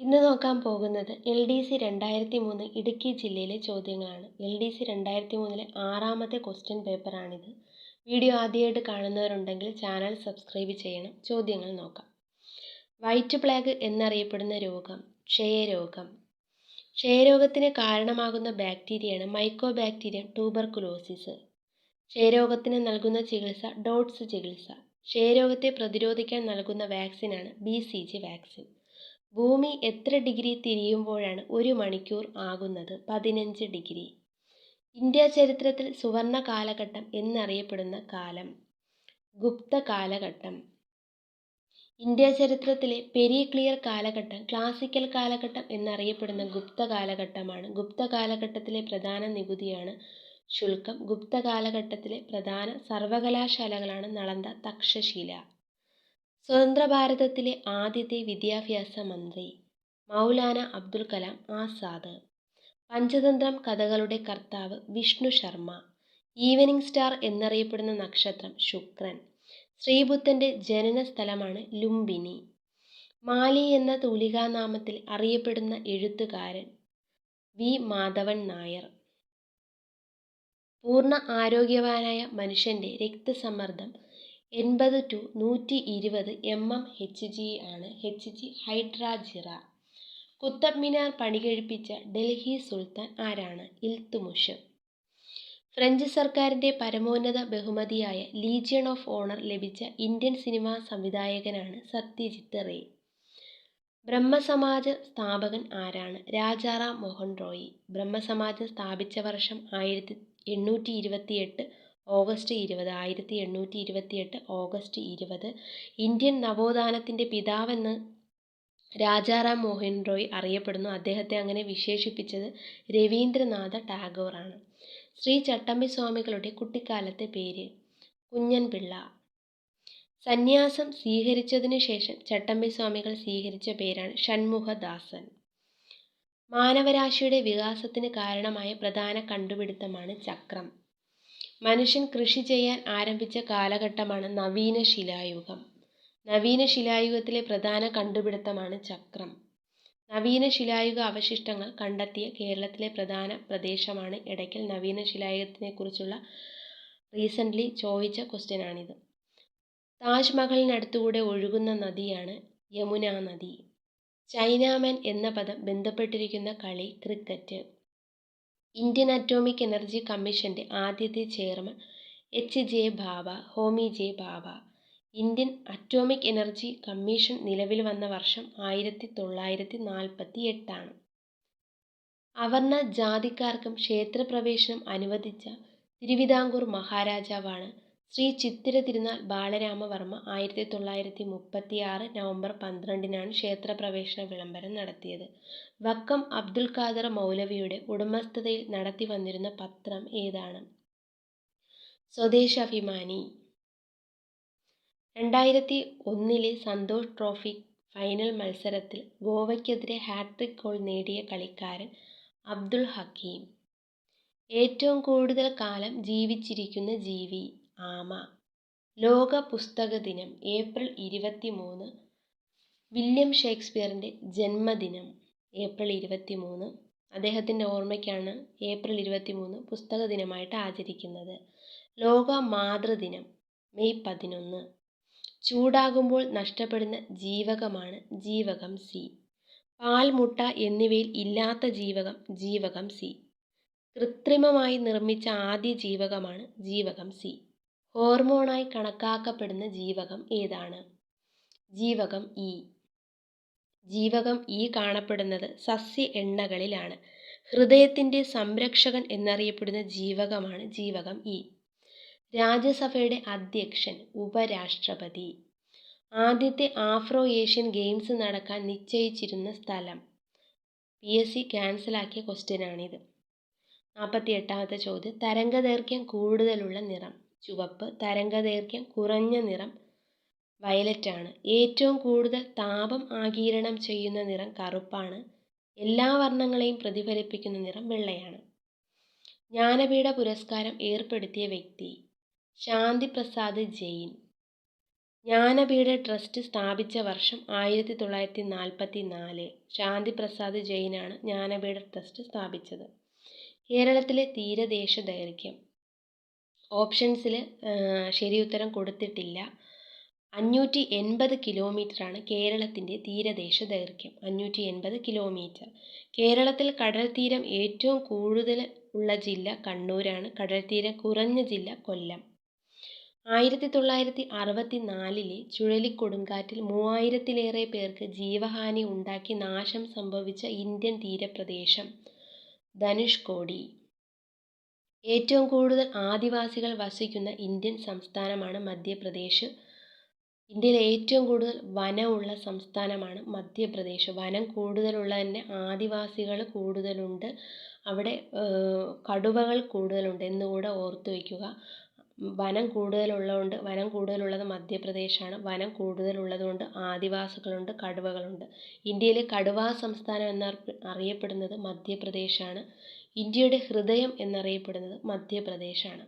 ഇന്ന് നോക്കാൻ പോകുന്നത് എൽ ഡി സി രണ്ടായിരത്തി മൂന്ന് ഇടുക്കി ജില്ലയിലെ ചോദ്യങ്ങളാണ്. എൽ ഡി സി രണ്ടായിരത്തി മൂന്നിലെ ആറാമത്തെ ക്വസ്റ്റ്യൻ പേപ്പറാണിത്. വീഡിയോ ആദ്യമായിട്ട് കാണുന്നവരുണ്ടെങ്കിൽ ചാനൽ സബ്സ്ക്രൈബ് ചെയ്യണം. ചോദ്യങ്ങൾ നോക്കാം. വൈറ്റ് പ്ലാഗ് എന്നറിയപ്പെടുന്ന രോഗം ക്ഷയരോഗം. ക്ഷയരോഗത്തിന് കാരണമാകുന്ന ബാക്ടീരിയയാണ് മൈക്കോ ബാക്ടീരിയം ട്യൂബർകുലോസിസ് ക്ഷയരോഗത്തിന് നൽകുന്ന ചികിത്സ ഡോട്ട്സ് ചികിത്സ. ക്ഷയരോഗത്തെ പ്രതിരോധിക്കാൻ നൽകുന്ന വാക്സിനാണ് ബി സി ജി വാക്സിൻ. ഭൂമി എത്ര ഡിഗ്രി തിരിയുമ്പോഴാണ് ഒരു മണിക്കൂർ ആകുന്നത്? പതിനഞ്ച് ഡിഗ്രി. ഇന്ത്യ ചരിത്രത്തിൽ സുവർണ കാലഘട്ടം എന്നറിയപ്പെടുന്ന കാലം. ഗുപ്ത കാലഘട്ടം. ഇന്ത്യ ചരിത്രത്തിലെ പെരിക്ലിയർ കാലഘട്ടം ക്ലാസിക്കൽ കാലഘട്ടം എന്നറിയപ്പെടുന്ന ഗുപ്ത കാലഘട്ടമാണ്. ഗുപ്ത കാലഘട്ടത്തിലെ പ്രധാന നികുതിയാണ് ശുൽക്കം. ഗുപ്ത കാലഘട്ടത്തിലെ പ്രധാന സർവകലാശാലകളാണ് നളന്ദ തക്ഷശില. സ്വതന്ത്ര ഭാരതത്തിലെ ആദ്യത്തെ വിദ്യാഭ്യാസ മന്ത്രി മൗലാന അബ്ദുൽ കലാം ആസാദ്. പഞ്ചതന്ത്രം കഥകളുടെ കർത്താവ് വിഷ്ണു ശർമ്മ. ഈവനിംഗ് സ്റ്റാർ എന്നറിയപ്പെടുന്ന നക്ഷത്രം ശുക്രൻ. ശ്രീബുദ്ധന്റെ ജനന സ്ഥലമാണ് ലുംബിനി. മാലി എന്ന തൂലികാനാമത്തിൽ അറിയപ്പെടുന്ന എഴുത്തുകാരൻ വി. മാധവൻ നായർ. പൂർണ ആരോഗ്യവാനായ മനുഷ്യന്റെ രക്തസമ്മർദ്ദം എൺപത് ടു നൂറ്റി ഇരുപത് എം എം എച്ച് ജി ആണ് എച്ച് ജി ഹൈഡ്രാജിറ കുത്തബ് മിനാർ പണികഴിപ്പിച്ച ഡൽഹി സുൽത്താൻ ആരാണ്? ഇൽത്തുമുഷ്. ഫ്രഞ്ച് സർക്കാരിന്റെ പരമോന്നത ബഹുമതിയായ ലീജിയൺ ഓഫ് ഓണർ ലഭിച്ച ഇന്ത്യൻ സിനിമാ സംവിധായകനാണ് സത്യജിത്ത് റേ. ബ്രഹ്മസമാജ സ്ഥാപകൻ ആരാണ്? രാജാറാം മോഹൻ റോയി. ബ്രഹ്മസമാജം സ്ഥാപിച്ച വർഷം ആയിരത്തി എണ്ണൂറ്റി ഇരുപത്തിയെട്ട് ഓഗസ്റ്റ് ഇരുപത് ആയിരത്തി എണ്ണൂറ്റി ഇരുപത്തിയെട്ട് ഓഗസ്റ്റ് ഇരുപത്. ഇന്ത്യൻ നവോത്ഥാനത്തിന്റെ പിതാവെന്ന് രാജാറാം മോഹൻ റോയ് അറിയപ്പെടുന്നു. അദ്ദേഹത്തെ അങ്ങനെ വിശേഷിപ്പിച്ചത് രവീന്ദ്രനാഥ ടാഗോറാണ് ശ്രീ ചട്ടമ്പി സ്വാമികളുടെ കുട്ടിക്കാലത്തെ പേര് കുഞ്ഞൻപിള്ള. സന്യാസം സ്വീകരിച്ചതിനു ശേഷം ചട്ടമ്പി സ്വാമികൾ സ്വീകരിച്ച പേരാണ് ഷൺമുഖദാസൻ. മാനവരാശിയുടെ വികാസത്തിന് കാരണമായ പ്രധാന കണ്ടുപിടുത്തമാണ് ചക്രം. മനുഷ്യൻ കൃഷി ചെയ്യാൻ ആരംഭിച്ച കാലഘട്ടമാണ് നവീന ശിലായുഗം നവീന ശിലായുഗത്തിലെ പ്രധാന കണ്ടുപിടുത്തമാണ് ചക്രം. നവീന ശിലായുഗ അവശിഷ്ടങ്ങൾ കണ്ടെത്തിയ കേരളത്തിലെ പ്രധാന പ്രദേശമാണ് ഇടയ്ക്കൽ. നവീന ശിലായുഗത്തിനെക്കുറിച്ചുള്ള റീസെന്റ്ലി ചോദിച്ച ക്വസ്റ്റ്യനാണിത്. താജ്മഹലിനടുത്തുകൂടെ ഒഴുകുന്ന നദിയാണ് യമുന നദി. ചൈനാമൻ എന്ന പദം ബന്ധപ്പെട്ടിരിക്കുന്ന കളി ക്രിക്കറ്റ്. ഇന്ത്യൻ അറ്റോമിക് എനർജി കമ്മീഷന്റെ ആദ്യത്തെ chairman H J Bhabha Homi J Bhabha Indian atomic energy commission നിലവിൽ വന്ന വർഷം ആയിരത്തി തൊള്ളായിരത്തി നാൽപ്പത്തി എട്ടാണ് അവർണ ജാതിക്കാർക്കും ക്ഷേത്രപ്രവേശനം അനുവദിച്ച തിരുവിതാംകൂർ മഹാരാജാവാണ് ശ്രീ ചിത്തിര തിരുനാൾ ബാലരാമവർമ്മ ആയിരത്തി തൊള്ളായിരത്തി മുപ്പത്തി ആറ് നവംബർ പന്ത്രണ്ടിനാണ് ക്ഷേത്രപ്രവേശന വിളംബരം നടത്തിയത്. വക്കം അബ്ദുൽ ഖാദർ മൗലവിയുടെ ഉടമസ്ഥതയിൽ നടത്തി വന്നിരുന്ന പത്രം ഏതാണ്? സ്വദേശാഭിമാനി. രണ്ടായിരത്തി ഒന്നിലെ സന്തോഷ് ട്രോഫി ഫൈനൽ മത്സരത്തിൽ ഗോവയ്ക്കെതിരെ ഹാട്രിക് ഗോൾ നേടിയ കളിക്കാരൻ അബ്ദുൽ ഹക്കീം. ഏറ്റവും കൂടുതൽ കാലം ജീവിച്ചിരിക്കുന്ന ജീവി. ആമ. ലോക പുസ്തക ദിനം ഏപ്രിൽ ഇരുപത്തി മൂന്ന് വില്യം ഷേക്സ്പിയറിന്റെ ജന്മദിനം ഏപ്രിൽ ഇരുപത്തി മൂന്ന് അദ്ദേഹത്തിന്റെ ഓർമ്മയ്ക്കാണ് ഏപ്രിൽ ഇരുപത്തി മൂന്ന് പുസ്തക ദിനമായിട്ട് ആചരിക്കുന്നത്. ലോക മാതൃദിനം മെയ് പതിനൊന്ന്. ചൂടാകുമ്പോൾ നഷ്ടപ്പെടുന്ന ജീവകമാണ് ജീവകം സി. പാൽ മുട്ട എന്നിവയിൽ ഇല്ലാത്ത ജീവകം ജീവകം സി. കൃത്രിമമായി നിർമ്മിച്ച ആദ്യ ജീവകമാണ് ജീവകം സി. ഹോർമോണായി കണക്കാക്കപ്പെടുന്ന ജീവകം ഏതാണ്? ജീവകം ഇ ജീവകം ഇ കാണപ്പെടുന്നത് സസ്യ എണ്ണകളിലാണ്. ഹൃദയത്തിന്റെ സംരക്ഷകൻ എന്നറിയപ്പെടുന്ന ജീവകമാണ് ജീവകം ഇ രാജ്യസഭയുടെ അധ്യക്ഷൻ ഉപരാഷ്ട്രപതി. ആദ്യത്തെ ആഫ്രോ ഏഷ്യൻ ഗെയിംസ് നടക്കാൻ നിശ്ചയിച്ചിരുന്ന സ്ഥലം. പി എസ് സി ക്യാൻസലാക്കിയ ക്വസ്റ്റ്യനാണിത്. നാൽപ്പത്തി എട്ടാമത്തെ ചോദ്യം. തരംഗദൈർഘ്യം കൂടുതലുള്ള നിറം. ചുവപ്പ് തരംഗദൈർഘ്യം കുറഞ്ഞ നിറം വയലറ്റ് ആണ് ഏറ്റവും കൂടുതൽ താപം ആഗിരണം ചെയ്യുന്ന നിറം കറുപ്പാണ്. എല്ലാ വർണങ്ങളെയും പ്രതിഫലിപ്പിക്കുന്ന നിറം വെള്ളയാണ്. ജ്ഞാനപീഠ പുരസ്കാരം ഏർപ്പെടുത്തിയ വ്യക്തി ശാന്തി പ്രസാദ് ജെയിൻ. ജ്ഞാനപീഠ ട്രസ്റ്റ് സ്ഥാപിച്ച വർഷം ആയിരത്തി തൊള്ളായിരത്തി നാൽപ്പത്തി നാല് ശാന്തി ശാന്തിപ്രസാദ് ജെയിനാണ് ജ്ഞാനപീഠ ട്രസ്റ്റ് സ്ഥാപിച്ചത്. കേരളത്തിലെ തീരദേശ ദൈർഘ്യം ഓപ്ഷൻസിൽ ശരിയുത്തരം കൊടുത്തിട്ടില്ല. അഞ്ഞൂറ്റി എൺപത് കിലോമീറ്ററാണ് കേരളത്തിന്റെ തീരദേശ ദൈർഘ്യം. അഞ്ഞൂറ്റി എൺപത് കിലോമീറ്റർ. കേരളത്തിൽ കടൽത്തീരം തീരം ഏറ്റവും കൂടുതൽ ഉള്ള ജില്ല കണ്ണൂരാണ്. കടൽത്തീരം തീരം കുറഞ്ഞ ജില്ല കൊല്ലം. ആയിരത്തി തൊള്ളായിരത്തി അറുപത്തി നാലിലെ ചുഴലിക്കൊടുങ്കാറ്റിൽ മൂവായിരത്തിലേറെ പേർക്ക് ജീവഹാനി ഉണ്ടാക്കി നാശം സംഭവിച്ച ഇന്ത്യൻ തീരപ്രദേശം ധനുഷ്കോടി. ഏറ്റവും കൂടുതൽ ആദിവാസികൾ വസിക്കുന്ന ഇന്ത്യൻ സംസ്ഥാനമാണ് മധ്യപ്രദേശ്. ഇന്ത്യയിലെ ഏറ്റവും കൂടുതൽ വനമുള്ള സംസ്ഥാനമാണ് മധ്യപ്രദേശ്. വനം കൂടുതലുള്ള തന്നെ ആദിവാസികൾ കൂടുതലുണ്ട്. അവിടെ കടുവകൾ കൂടുതലുണ്ട് എന്നുകൂടെ ഓർത്തു വയ്ക്കുക. വനം കൂടുതലുള്ളതുകൊണ്ട് വനം കൂടുതലുള്ളത് മധ്യപ്രദേശാണ്. വനം കൂടുതലുള്ളതുകൊണ്ട് ആദിവാസികളുണ്ട് കടുവകളുണ്ട്. ഇന്ത്യയിലെ കടുവാ സംസ്ഥാനം എന്ന അറിയപ്പെടുന്നത് മധ്യപ്രദേശാണ്. ഇന്ത്യയുടെ ഹൃദയം എന്നറിയപ്പെടുന്നത് മധ്യപ്രദേശാണ്.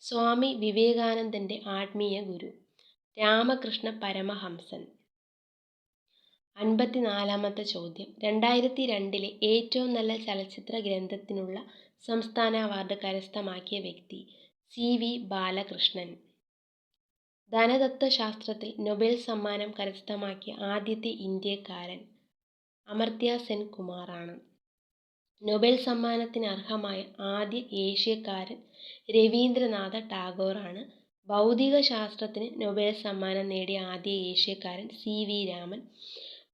സ്വാമി വിവേകാനന്ദന്റെ ആത്മീയ ഗുരു. രാമകൃഷ്ണ പരമഹംസൻ. അൻപത്തിനാലാമത്തെ ചോദ്യം. രണ്ടായിരത്തി രണ്ടിലെ ഏറ്റവും നല്ല ചലച്ചിത്ര ഗ്രന്ഥത്തിനുള്ള സംസ്ഥാന അവാർഡ് കരസ്ഥമാക്കിയ വ്യക്തി സി വി ബാലകൃഷ്ണൻ. ധനതത്വശാസ്ത്രത്തിൽ നൊബേൽ സമ്മാനം കരസ്ഥമാക്കിയ ആദ്യത്തെ ഇന്ത്യക്കാരൻ അമർത്യ സെൻ കുമാറാണ്. നൊബേൽ സമ്മാനത്തിന് അർഹമായ ആദ്യ ഏഷ്യക്കാരൻ രവീന്ദ്രനാഥ ടാഗോറാണ്. ഭൗതികശാസ്ത്രത്തിന് നൊബേൽ സമ്മാനം നേടിയ ആദ്യ ഏഷ്യക്കാരൻ സി വി രാമൻ.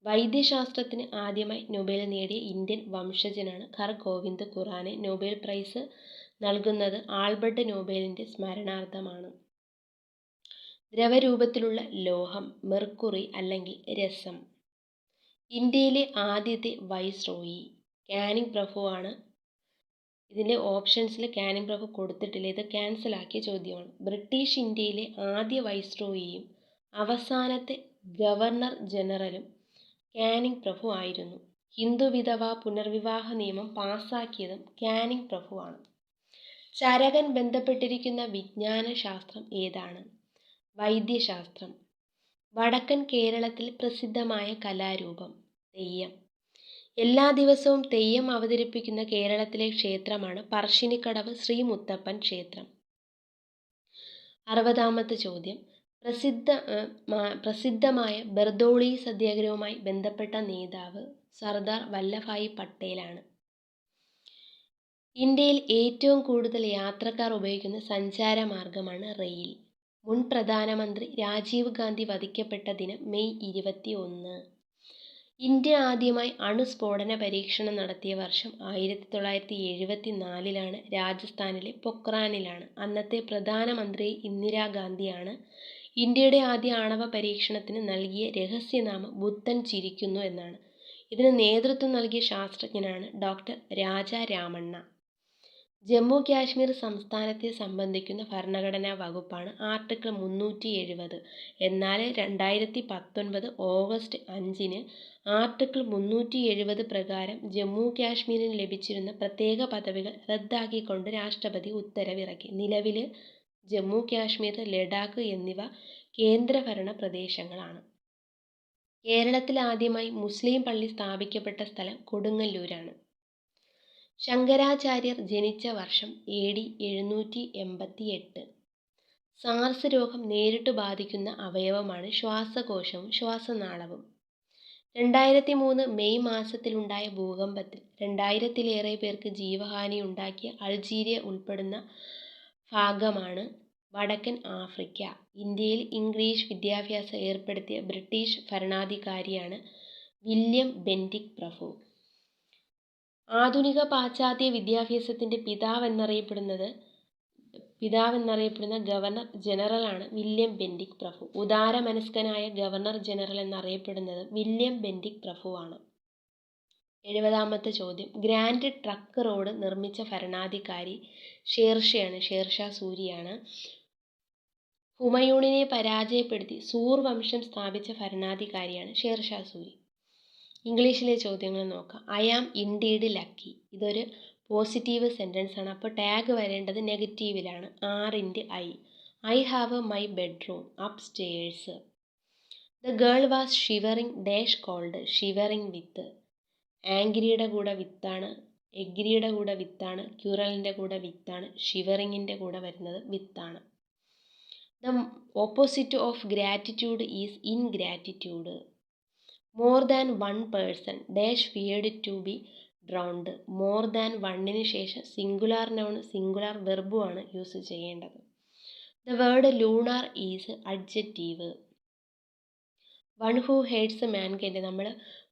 വൈദ്യശാസ്ത്രത്തിന് ആദ്യമായി നൊബേൽ നേടിയ ഇന്ത്യൻ വംശജനാണ് ഖർ ഗോവിന്ദ് ഖുറാനെ. നൊബേൽ പ്രൈസ് നൽകുന്നത് ആൽബർട്ട് നൊബേലിന്റെ സ്മരണാർത്ഥമാണ്. ദ്രവരൂപത്തിലുള്ള ലോഹം മെർക്കുറി അല്ലെങ്കിൽ രസം. ഇന്ത്യയിലെ ആദ്യത്തെ വൈസ്രോയി. കാനിങ് ആണ്. ഇതിന്റെ ഓപ്ഷൻസിൽ കാനിങ് പ്രഭു കൊടുത്തിട്ടില്ല. ഇത് ക്യാൻസൽ ആക്കിയ ചോദ്യമാണ്. ബ്രിട്ടീഷ് ഇന്ത്യയിലെ ആദ്യ വൈസ്രോയിയും അവസാനത്തെ ഗവർണർ ജനറലും കാനിങ് പ്രഭു ആയിരുന്നു. ഹിന്ദു വിധവ പുനർവിവാഹ നിയമം പാസാക്കിയതും കാനിങ് ആണ്. ചരകൻ ബന്ധപ്പെട്ടിരിക്കുന്ന വിജ്ഞാന ശാസ്ത്രം ഏതാണ്? വൈദ്യശാസ്ത്രം. വടക്കൻ കേരളത്തിൽ പ്രസിദ്ധമായ കലാരൂപം തെയ്യം. എല്ലാ ദിവസവും തെയ്യം അവതരിപ്പിക്കുന്ന കേരളത്തിലെ ക്ഷേത്രമാണ് പറശ്ശിനിക്കടവ് ശ്രീ മുത്തപ്പൻ ക്ഷേത്രം. അറുപതാമത്തെ ചോദ്യം. പ്രസിദ്ധ പ്രസിദ്ധമായ ബർദോളി സത്യാഗ്രഹവുമായി ബന്ധപ്പെട്ട നേതാവ് സർദാർ വല്ലഭായി പട്ടേലാണ്. ഇന്ത്യയിൽ ഏറ്റവും കൂടുതൽ യാത്രക്കാർ ഉപയോഗിക്കുന്ന സഞ്ചാര മാർഗമാണ് റെയിൽ. മുൻ പ്രധാനമന്ത്രി രാജീവ് ഗാന്ധി വധിക്കപ്പെട്ട ദിനം മെയ് ഇരുപത്തി ഒന്ന് ഇന്ത്യ ആദ്യമായി അണുസ്ഫോടന പരീക്ഷണം നടത്തിയ വർഷം ആയിരത്തി തൊള്ളായിരത്തി എഴുപത്തി നാലിലാണ് രാജസ്ഥാനിലെ പൊക്രാനിലാണ് അന്നത്തെ പ്രധാനമന്ത്രി ഇന്ദിരാഗാന്ധിയാണ് ഇന്ത്യയുടെ ആദ്യ ആണവ പരീക്ഷണത്തിന് നൽകിയ രഹസ്യനാമം ബുദ്ധൻ ചിരിക്കുന്നു എന്നാണ്. ഇതിന് നേതൃത്വം നൽകിയ ശാസ്ത്രജ്ഞനാണ് ഡോക്ടർ രാജ രാമണ്ണ. ജമ്മു കാശ്മീർ സംസ്ഥാനത്തെ സംബന്ധിക്കുന്ന ഭരണഘടനാ വകുപ്പാണ് ആർട്ടിക്കിൾ മുന്നൂറ്റി എഴുപത് എന്നാൽ രണ്ടായിരത്തി പത്തൊൻപത് ഓഗസ്റ്റ് അഞ്ചിന് ആർട്ടിക്കിൾ മുന്നൂറ്റി എഴുപത് പ്രകാരം ജമ്മു കാശ്മീരിന് ലഭിച്ചിരുന്ന പ്രത്യേക പദവികൾ റദ്ദാക്കിക്കൊണ്ട് രാഷ്ട്രപതി ഉത്തരവിറക്കി. നിലവിൽ ജമ്മു കാശ്മീർ ലഡാക്ക് എന്നിവ കേന്ദ്രഭരണ പ്രദേശങ്ങളാണ്. കേരളത്തിൽ ആദ്യമായി മുസ്ലിം പള്ളി സ്ഥാപിക്കപ്പെട്ട സ്ഥലം കൊടുങ്ങല്ലൂരാണ്. ശങ്കരാചാര്യർ ജനിച്ച വർഷം എ ഡി എഴുന്നൂറ്റി എൺപത്തി എട്ട് സാർസ് രോഗം നേരിട്ട് ബാധിക്കുന്ന അവയവമാണ് ശ്വാസകോശവും ശ്വാസനാളവും. രണ്ടായിരത്തി മൂന്ന് മെയ് മാസത്തിലുണ്ടായ ഭൂകമ്പത്തിൽ രണ്ടായിരത്തിലേറെ പേർക്ക് ജീവഹാനി ഉണ്ടാക്കിയ അൾജീരിയ ഉൾപ്പെടുന്ന ഭാഗമാണ് വടക്കൻ ആഫ്രിക്ക. ഇന്ത്യയിൽ ഇംഗ്ലീഷ് വിദ്യാഭ്യാസം ഏർപ്പെടുത്തിയ ബ്രിട്ടീഷ് ഭരണാധികാരിയാണ് വില്യം ബെൻഡിക് പ്രഭു. ആധുനിക പാശ്ചാത്യ വിദ്യാഭ്യാസത്തിന്റെ പിതാവെന്നറിയപ്പെടുന്നത് പിതാവെന്നറിയപ്പെടുന്ന ഗവർണർ ജനറലാണ് വില്യം ബെൻഡിക് പ്രഭു. ഉദാരമനസ്കനായ ഗവർണർ ജനറൽ എന്നറിയപ്പെടുന്നത് വില്യം ബെൻഡിക് പ്രഭുവാണ് എഴുപതാമത്തെ ചോദ്യം. ഗ്രാൻഡ് ട്രക്ക് റോഡ് നിർമ്മിച്ച ഭരണാധികാരി ഷേർഷയാണ് ഷേർഷാ സൂരിയാണ്. ഹുമയൂണിനെ പരാജയപ്പെടുത്തി സൂർ വംശം സ്ഥാപിച്ച ഭരണാധികാരിയാണ് ഷേർഷാ സൂരി. ഇംഗ്ലീഷിലെ ചോദ്യങ്ങൾ നോക്കാം. I am indeed lucky. ഇതൊരു പോസിറ്റീവ് സെന്റൻസ് ആണ് അപ്പോൾ ടാഗ് വരേണ്ടത് നെഗറ്റീവിലാണ്. Are I. I have my bedroom upstairs the girl was shivering dash cold. Shivering with. ആംഗ്രിയുടെ കൂടെ വിത്താണ്. എഗ്രിയുടെ കൂടെ വിത്താണ്. ക്യൂറലിന്റെ കൂടെ വിത്താണ്. ഷിവറിങ്ങിന്റെ കൂടെ വരുന്നത് വിത്താണ്. The opposite of gratitude is ingratitude. More than one person. Dash feared to be drowned more than വണ്ണിന് ശേഷം സിംഗുലാർ നൗൺ സിംഗുലാർ വെർബുമാണ് യൂസ് ചെയ്യേണ്ടത്. The word lunar is adjective one who hates mankind നമ്മൾ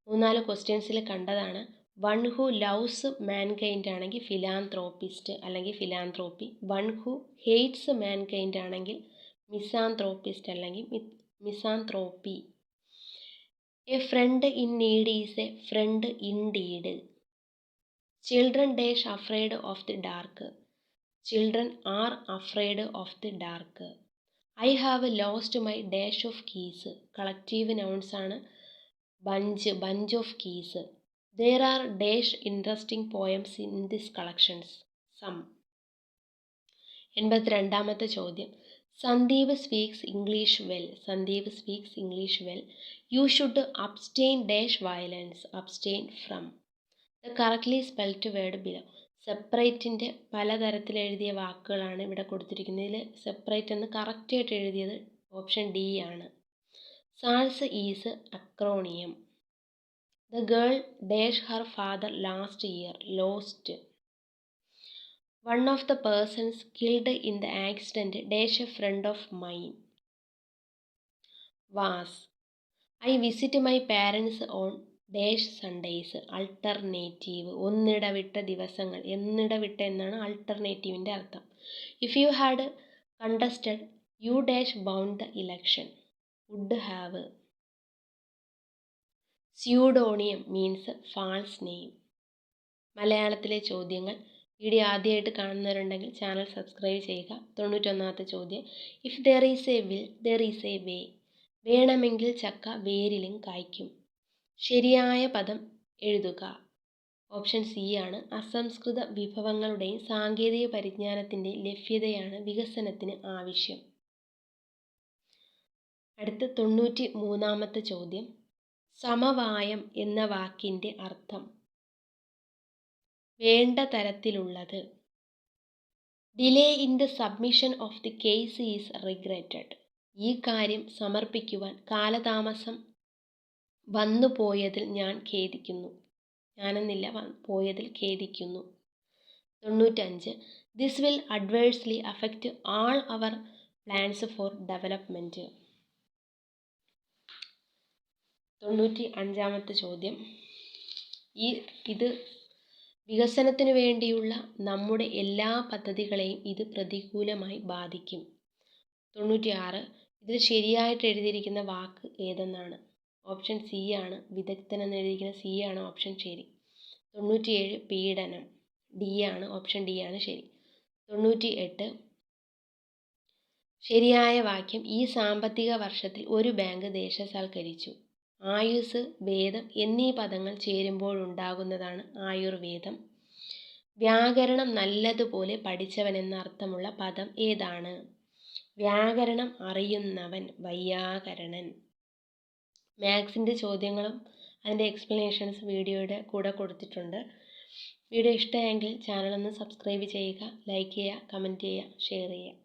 മൂന്നാൽ ക്വസ്റ്റ്യൻസിൽ കണ്ടതാണ്. വൺ ഹു ലവ്സ് മാൻകൈൻഡ് ആണെങ്കിൽ philanthropist അല്ലെങ്കിൽ philanthropy one who hates mankind ആണെങ്കിൽ മിസാന്ത്രോപ്പിസ്റ്റ് അല്ലെങ്കിൽ misanthropy a friend in need is a friend indeed children dash afraid of the dark children are afraid of the dark I have lost my dash of keys collective nouns ആണ് bunch bunch of keys there are dash interesting poems in this collections some എൺപത്തിരണ്ടാമത്തെ ചോദ്യം. Sandeep speaks English well Sandeep speaks English well you should abstain dash violence abstain from the correctly spelt word below സെപ്പറേറ്റിന്റെ പലതരത്തിൽ എഴുതിയ വാക്കുകളാണ് ഇവിടെ കൊടുത്തിരിക്കുന്നത്. ഇതിൽ separate എന്ന് കറക്റ്റായിട്ട് എഴുതിയത് ഓപ്ഷൻ ഡി ആണ്. SARS is acronym the girl dash her father last year lost one of the persons killed in the accident dash a friend of mine was I visit my parents on dash Sundays alternative ഒന്നിടവിട്ട ദിവസങ്ങൾ എന്നിടവിട്ട എന്നാണ് അൾട്ടർനേറ്റീവിന്റെ അർത്ഥം. If you had contested you dash bound the election would have pseudonym means false name മലയാളത്തിലെ ചോദ്യങ്ങൾ. Video ആദ്യമായിട്ട് കാണുന്നവരുണ്ടെങ്കിൽ ചാനൽ സബ്സ്ക്രൈബ് ചെയ്യുക. തൊണ്ണൂറ്റൊന്നാമത്തെ ചോദ്യം. If there is a will there is a way വേണമെങ്കിൽ ചക്ക വേരിലും കായ്ക്കും. ശരിയായ പദം എഴുതുക. ഓപ്ഷൻ സി ആണ്. അസംസ്കൃത വിഭവങ്ങളുടെയും സാങ്കേതിക പരിജ്ഞാനത്തിന്റെ ലഭ്യതയാണ് വികസനത്തിന് ആവശ്യം. അടുത്ത തൊണ്ണൂറ്റി മൂന്നാമത്തെ ചോദ്യം. സമവായം എന്ന വാക്കിന്റെ അർത്ഥം. വേണ്ട തരത്തിലുള്ളത്. Delay in the submission of the case is regretted. ഈ കാര്യം സമർപ്പിക്കുവാൻ കാലതാമസം വന്നു പോയതിൽ ഞാൻ ഖേദിക്കുന്നു. ഞാനെന്നില്ല പോയതിൽ ഖേദിക്കുന്നു. തൊണ്ണൂറ്റഞ്ച്. This will adversely affect all our plans for development തൊണ്ണൂറ്റി അഞ്ചാമത്തെ ചോദ്യം. ഈ ഇത് വികസനത്തിന് വേണ്ടിയുള്ള നമ്മുടെ എല്ലാ പദ്ധതികളെയും ഇത് പ്രതികൂലമായി ബാധിക്കും. തൊണ്ണൂറ്റി ആറ് ഇതിൽ ശരിയായിട്ട് എഴുതിയിരിക്കുന്ന വാക്ക് ഏതെന്നാണ്? ഓപ്ഷൻ സി ആണ്. വിദഗ്ധൻ സി ആണ് ഓപ്ഷൻ ശരി. തൊണ്ണൂറ്റിയേഴ് പീഡനം. ഡി ആണ് ഓപ്ഷൻ ഡി ആണ് ശരി. തൊണ്ണൂറ്റി എട്ട് ശരിയായ വാക്യം ഈ സാമ്പത്തിക വർഷത്തിൽ ഒരു ബാങ്ക് ദേശസാൽക്കരിച്ചു. ആയുസ് വേദം എന്നീ പദങ്ങൾ ചേരുമ്പോഴുണ്ടാകുന്നതാണ് ആയുർവേദം. വ്യാകരണം നല്ലതുപോലെ പഠിച്ചവൻ എന്ന അർത്ഥമുള്ള പദം ഏതാണ്? വ്യാകരണം അറിയുന്നവൻ വൈയാകരണൻ മാത്സിന്റെ ചോദ്യങ്ങളും അതിന്റെ എക്സ്പ്ലനേഷൻസ് വീഡിയോയുടെ കൂടെ കൊടുത്തിട്ടുണ്ട്. വീഡിയോ ഇഷ്ടമായെങ്കിൽ ചാനലൊന്ന് സബ്സ്ക്രൈബ് ചെയ്യുക ലൈക്ക് ചെയ്യുക കമന്റ് ചെയ്യുക ഷെയർ ചെയ്യുക.